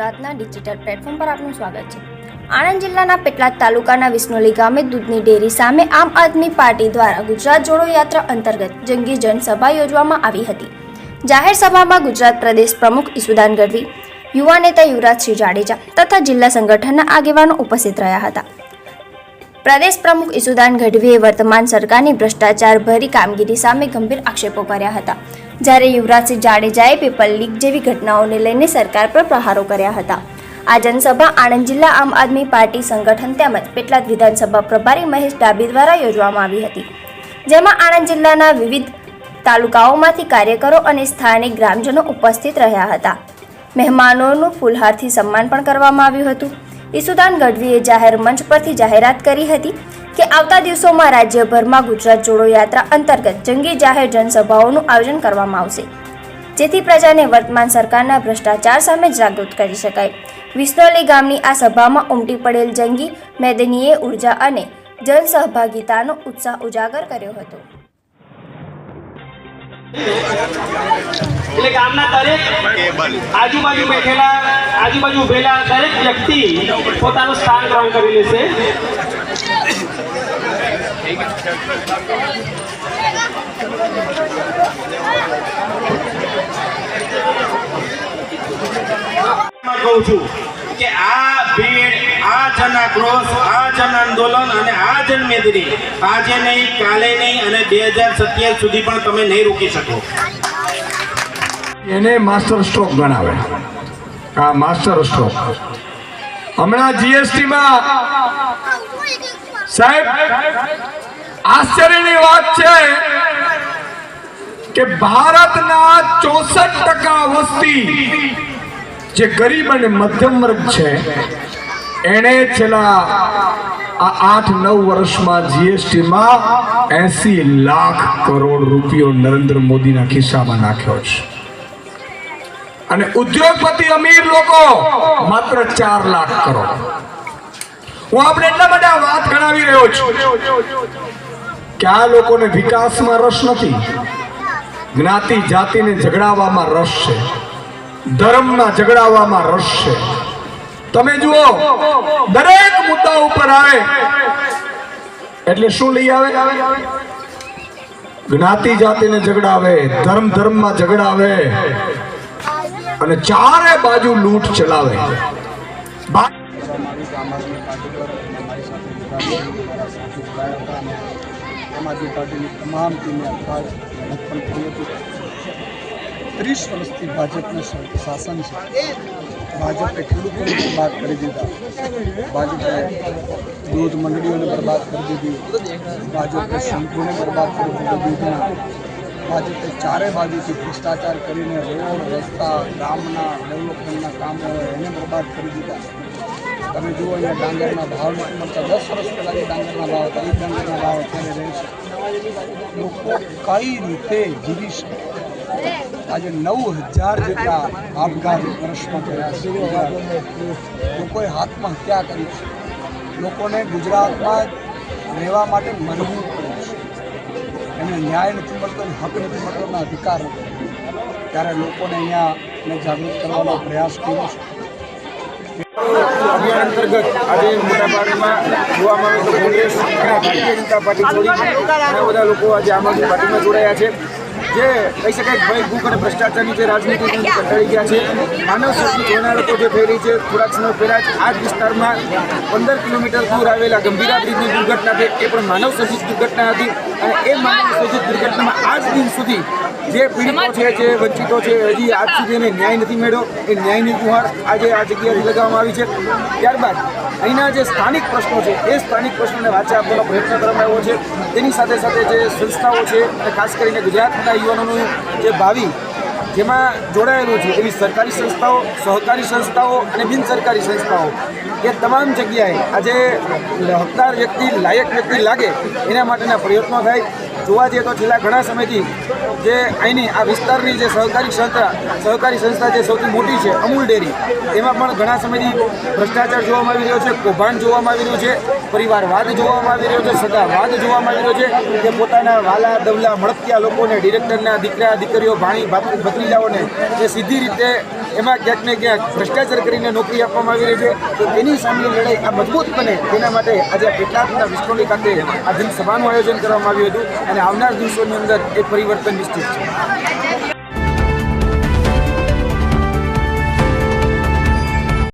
ગુજરાતના digital platform પર આપનું સ્વાગત છે. આણંદ જિલ્લાના પેટલાદ તાલુકાના વિસ્નોલી ગામે દૂધની ડેરી સામે આમ આદમી પાર્ટી દ્વારા ગુજરાત જોડો યાત્રા અંતર્ગત જંગી જનસભા યોજવામાં આવી હતી. જાહેર સભામાં ગુજરાત પ્રદેશ પ્રમુખ ઈસુદાન ગઢવી, યુવા નેતા યુવરાજસિંહ જાડેજા તથા જિલ્લા સંગઠનના આગેવાનો ઉપસ્થિત રહ્યા હતા. પ્રદેશ પ્રમુખ ઈસુદાન ગઢવીએ વર્તમાન સરકારની ભ્રષ્ટાચાર ભરી કામગીરી સામે ગંભીર આક્ષેપો કર્યા હતા. જ્યારે યુવરાજસિંહ જાડેજાએ પેપર લીક જેવી ઘટનાઓને લઈને સરકાર પર પ્રહારો કર્યા હતા. આ જનસભા આણંદ જિલ્લા આમ આદમી પાર્ટી સંગઠન તેમજ પેટલાદ વિધાનસભા પ્રભારી મહેશ ડાબી દ્વારા યોજવામાં આવી હતી. જેમાં આણંદ જિલ્લાના વિવિધ તાલુકાઓમાંથી કાર્યકરો અને સ્થાનિક ગ્રામજનો ઉપસ્થિત રહ્યા હતા. મહેમાનોનું ફૂલહારથી સન્માન પણ કરવામાં આવ્યું હતું. ઈસુદાન ગઢવીએ જાહેર મંચ પરથી જાહેરાત કરી હતી કે આવતા દિવસોમાં રાજ્યભરમાં ગુજરાત જોડો યાત્રા અંતર્ગત જંગી જાહેર જનસભાઓનું આયોજન કરવામાં આવશે, જેથી પ્રજાને વર્તમાન સરકારના ભ્રષ્ટાચાર સામે જાગૃત કરી શકાય. વિસ્નોલી ગામની આ સભામાં ઉમટી પડેલ જંગી મેદનીએ ઊર્જા અને જનસહભાગિતાનો ઉત્સાહ ઉજાગર કર્યો હતો. એટલે ગામના દરેક આજુબાજુ બેઠેલા આજુબાજુ ઉભેલા દરેક વ્યક્તિ પોતાનું સ્થાન ગ્રહણ કરી લેશે. કહું છું કે આ ભીડ આ જન આક્રોશ આ જન આંદોલન અને જન મેદની. આજે નહીં, કાલે નહીં અને બે હજાર સુધી પણ તમે નહીં રોકી શકો. એને માસ્ટર સ્ટ્રોક ગણાવે. આ માસ્ટર સ્ટ્રોક. હમણાં જીએસટી માં સાહેબ, આશ્ચર્યની વાત છે કે ભારતના ચોસઠ ટકા વસ્તી જે ગરીબ અને મધ્યમ વર્ગ છે, એણે છેલ્લા આઠ નવ વર્ષમાં જીએસટીમાં એસી લાખ કરોડ રૂપિયો નરેન્દ્ર મોદીના ખિસ્સામાં નાખ્યો છે. અને ઉદ્યોગપતિ અમીર લોકો માત્ર ચાર લાખ કરોડ. હું આપણે એટલા બધા વાત ગણાવી રહ્યો છું કે આ લોકોને વિકાસમાં રસ નથી. જ્ઞાતિ જાતિને ઝઘડાવવામાં રસ છે. ધર્મમાં ઝઘડાવવામાં રસ છે. તમે જુઓ, દરેક મુદ્દા ઉપર આવે. એટલે શું લઈ આવે? જ્ઞાતિ જાતિને ઝઘડાવે ધર્મ ધર્મમાં ઝઘડાવે અને ચારે બાજુ લૂંટ ચલાવે. ત્રીસ વર્ષથી ભાજપનું શાસન છે ભાજપે ખેડૂતોને બરબાદ કરી દીધા. ભાજપે દૂધ મંડળીઓને બરબાદ કરી દીધી. ભાજપે સંઘોને બરબાદ કરી દીધું. ભાજપે ચારે બાજુથી ભ્રષ્ટાચાર કરીને રોડ, રસ્તા, ગામના, ડેવલપમેન્ટના કામો એને બરબાદ કરી દીધા. તમે જુઓ અહીંયા ડાંગરના ભાવ મળતા દસ વર્ષ પહેલાં ડાંગરના ભાવ હતા, એ ડાંગરના ભાવ અત્યારે રહે છે. લોકો કઈ રીતે જીવી શકે? આજે નવ હજાર જેટલા આપઘાત વર્ષમાં થયા છે. લોકોએ આત્મહત્યા કરી છે. લોકોને ગુજરાતમાં રહેવા માટે મરવું કર્યું છે. એમને ન્યાય નથી મળતો હક નથી મળતો એમના અધિકાર. નથી ત્યારે લોકોને અહીંયા જાગૃત કરવાનો પ્રયાસ કર્યો છે. અભિયાન અંતર્ગત આજે મોટાભાગમાં જોવામાં આવે તો કોંગ્રેસ અને ભારતીય જનતા પાર્ટી છોડી ઘણા બધા લોકો આજે આમ આદમી પાર્ટીમાં જોડાયા છે. જે કહી શકાય ભય ભૂખ અને ભ્રષ્ટાચારની જે રાજનીતિ છે કંટાળી ગયા છે. માનવ સર્જિત લોકો જે ફેરી છે, થોડાક સમય પહેલાં આ વિસ્તારમાં પંદર કિલોમીટર દૂર આવેલા ગંભીરા બ્રિજની દુર્ઘટના થઈ એ પણ માનવ સર્જિત દુર્ઘટના હતી અને એ માનવ સર્જિત દુર્ઘટનામાં આજ દિન સુધી જે પીડિતો છે, જે વંચિતો છે, હજી આજ સુધી એને ન્યાય નથી મેળ્યો. એ ન્યાયની ગુહાર આજે આ જગ્યાએથી લગાવવામાં આવી છે. ત્યારબાદ અહીંના જે સ્થાનિક પ્રશ્નો છે, એ સ્થાનિક પ્રશ્નોને વાચા આપવાનો પ્રયત્ન કરવામાં આવ્યો છે. તેની સાથે સાથે જે સંસ્થાઓ છે, અને ખાસ કરીને ગુજરાતના યુવાનોનું જે ભાવિ, જેમાં જોડાયેલું છે, એવી સરકારી સંસ્થાઓ, સહકારી સંસ્થાઓ અને બિન સરકારી સંસ્થાઓ, એ તમામ જગ્યાએ આજે હકદાર વ્યક્તિ, લાયક વ્યક્તિ લાગે, એના માટેના પ્રયત્નો થાય. જોવા જઈએ તો છેલ્લા ઘણા સમયથી જે અહીંની આ વિસ્તારની જે સહકારી સંસ્થા સહકારી સંસ્થા જે સૌથી મોટી છે, અમૂલ ડેરી, એમાં પણ ઘણા સમયથી ભ્રષ્ટાચાર જોવામાં આવી રહ્યો છે, કૌભાંડ જોવામાં આવી રહ્યું છે, પરિવારવાદ જોવામાં આવી રહ્યો છે, સગાવાદ જોવામાં આવી રહ્યો છે કે પોતાના વાલા, દવલા મળતિયા લોકોને, ડિરેક્ટરના દીકરા, દીકરીઓ, ભાણી ભાત- ભત્રીજાઓને જે સીધી રીતે એમાં ક્યાંક ને ક્યાંક ભ્રષ્ટાચાર કરીને નોકરી આપવામાં આવી રહી છે. તો તેની સામેની લડાઈ આ મજબૂત બને તેના માટે આજે કેટલાકના વિસ્તોલી ખાતે આ જનસભાનું આયોજન કરવામાં આવ્યું હતું અને આવનાર દિવસોની અંદર એ પરિવર્તન નિશ્ચિત છે.